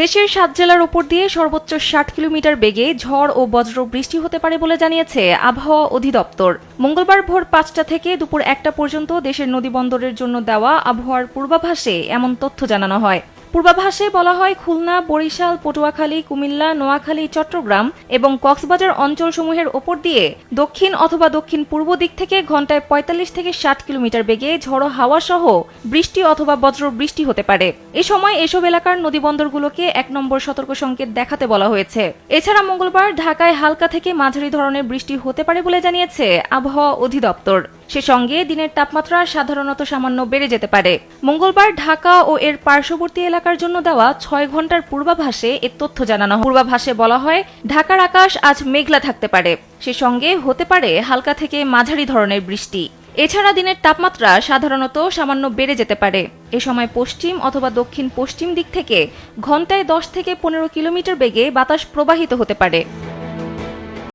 দেশের সাত জেলার ওপর দিয়ে সর্বোচ্চ ষাট কিলোমিটার বেগে ঝড় ও বজ্র বৃষ্টি হতে পারে বলে জানিয়েছে আবহাওয়া অধিদপ্তর। মঙ্গলবার ভোর পাঁচটা থেকে দুপুর একটা পর্যন্ত দেশের নদীবন্দরের জন্য দেওয়া আবহাওয়ার পূর্বাভাসে এমন তথ্য জানানো হয়। পূর্বাভাসে বলা হয়, খুলনা, বরিশাল, পটুয়াখালী, কুমিল্লা, নোয়াখালী, চট্টগ্রাম এবং কক্সবাজার অঞ্চলসমূহের ওপর দিয়ে দক্ষিণ অথবা দক্ষিণ পূর্ব দিক থেকে ঘন্টায় পঁয়তাল্লিশ থেকে ষাট কিলোমিটার বেগে ঝড়ো হাওয়া সহ বৃষ্টি অথবা বজ্র বৃষ্টি হতে পারে। এ সময় এসব এলাকার নদীবন্দরগুলোকে এক নম্বর সতর্ক সংকেত দেখাতে বলা হয়েছে। এছাড়া মঙ্গলবার ঢাকায় হালকা থেকে মাঝারি ধরনের বৃষ্টি হতে পারে বলে জানিয়েছে আবহাওয়া অধিদপ্তর। সে সঙ্গে দিনের তাপমাত্রা সাধারণত সামান্য বেড়ে যেতে পারে। মঙ্গলবার ঢাকা ও এর পার্শ্ববর্তী এলাকার জন্য দেওয়া ছয় ঘণ্টার পূর্বাভাসে এ তথ্য জানানো। পূর্বাভাসে বলা হয়, ঢাকার আকাশ আজ মেঘলা থাকতে পারে। সে সঙ্গে হতে পারে হালকা থেকে মাঝারি ধরনের বৃষ্টি। এছাড়া দিনের তাপমাত্রা সাধারণত সামান্য বেড়ে যেতে পারে। এ সময় পশ্চিম অথবা দক্ষিণ পশ্চিম দিক থেকে ঘন্টায় দশ থেকে পনেরো কিলোমিটার বেগে বাতাস প্রবাহিত হতে পারে।